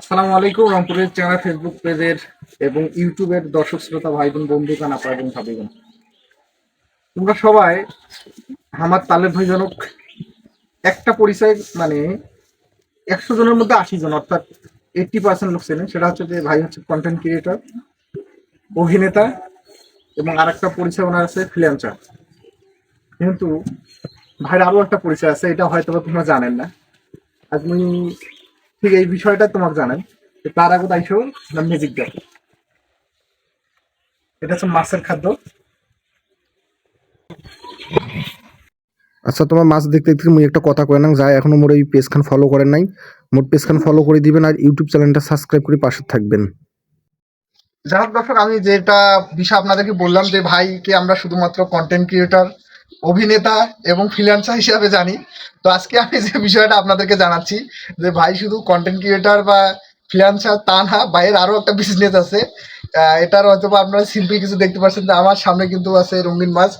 আসসালামু আলাইকুম, রংপুরের চ্যানেল ফেসবুক পেজের এবং ইউটিউবের দর্শক, শ্রোতা ভাই বোন বন্ধু, কান আপা এবং ভাবিগণ তোমরা সবাই আমার তালের ভাইজনক একটা পরিচয় মানে একশো জনের মধ্যে আশি জন, অর্থাৎ এইটটি পার্সেন্ট লোক চেনে সেটা হচ্ছে যে ভাই হচ্ছে কন্টেন্ট ক্রিয়েটর অভিনেতা এবং আরেকটা পরিচয় ওনার আছে ফ্রিল্যান্সার কিন্তু ভাইয়ের আরও একটা পরিচয় আছে, এটা হয়তো তোমরা জানেন না। আপনি ঠিক এই বিষয়টা তোমাকে জানাই। তার আগে তাইছো ম্যাজিক দেখো এটা হচ্ছে মাছের খাদ্য। আচ্ছা তোমার মাছ দেখতে দেখতে মুই একটা কথা কয় না যায় এখনও মোর এই পেজ খান ফলো করেন নাই। মোর পেজ খান ফলো করে দিবেন আর ইউটিউব চ্যানেলটা সাবস্ক্রাইব করে পাশে থাকবেন। যাই হোক দর্শক আমি যেটা বিষয় আপনাদেরকে বললাম যে ভাইকে আমরা শুধুমাত্র কন্টেন্ট ক্রিয়েটর অভিনেতা এবং ফ্রিল্যান্সার হিসাবে জানি। তো আজকে আমি যে বিষয়টা আপনাদেরকে জানাচ্ছি, যে ভাই শুধু কন্টেন্ট ক্রিয়েটর বা ফ্রিল্যান্সার তা না, ভাইয়ের আরও একটা বিজনেস আছে। এটার হয়তো আপনারা সিম্পল কিছু দেখতে পাচ্ছেন যে আমার সামনে কিন্তু আছে রঙিন মাছ।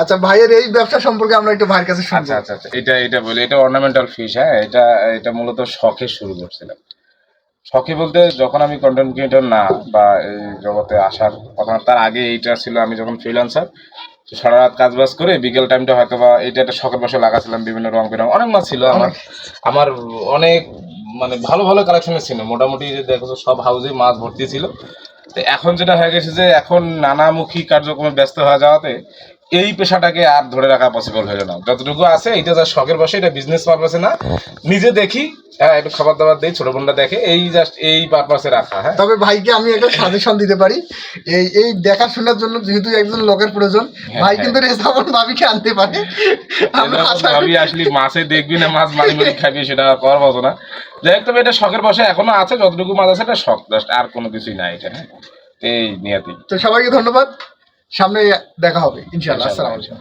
আচ্ছা ভাইয়ের এই ব্যবসা সম্পর্কে আমরা একটু ভাইয়ের কাছে শুনব। আচ্ছা আচ্ছা আচ্ছা এটা এটা বলি, এটা অর্নামেন্টাল ফিশ হ্যাঁ এটা এটা মূলত শখে শুরু করছিলাম। শখে বলতে যখন আমি কন্টেন্ট ক্রিয়েটর না, বা এই জগতে আসার কথা, তার আগে এইটা ছিল আমি যখন ফ্রিল্যান্সার সারা রাত কাজ বাজ করে বিকেল টাইমটা হয়তো বা এটা একটা শখের বসে লাগাছিলাম, বিভিন্ন রং বেরং অনেক মাছ ছিল আমার। আমার অনেক মানে ভালো ভালো কালেকশনের ছিল। মোটামুটি যে দেখো সব হাউজে মাছ ভর্তি ছিল। তো এখন যেটা হয়ে গেছে যে, এখন নানামুখী কার্যক্রমে ব্যস্ত হয়ে যাওয়াতে এই পেশাটাকে আর ধরে রাখা পসিবল হলো না। যতটুকু আছে এটা যা শখের বসে এটা বিজনেস পারপাসে না। নিজে দেখি হ্যাঁ একটু খাবার দাবার দিই ছোট বোনটা দেখে এই জাস্ট এই পারপাসে রাখা হ্যাঁ। তবে ভাইকে আমি একটা সাজেশন দিতে পারি। এই এই দেখাশোনার জন্য যেহেতু একজন লোকের প্রয়োজন হ্যাঁ, ভাই হ্যাঁ। কিন্তু রেজামন ভাবিকে আনতে পারে। ভাবি আসলে মাছে দেখবি না মাছ মারি মারি খাবি সেটা করার মতো না। যাই হোক তবে এটা শখের বসে এখনও আছে যতটুকু মাছ আছে এটা শখ জাস্ট আর কোনো কিছুই নাই এটা হ্যাঁ এই নিয়াতি। তো সবাইকে ধন্যবাদ। সামনে দেখা হবে ইনশাআল্লাহ। আসসালামু আলাইকুম।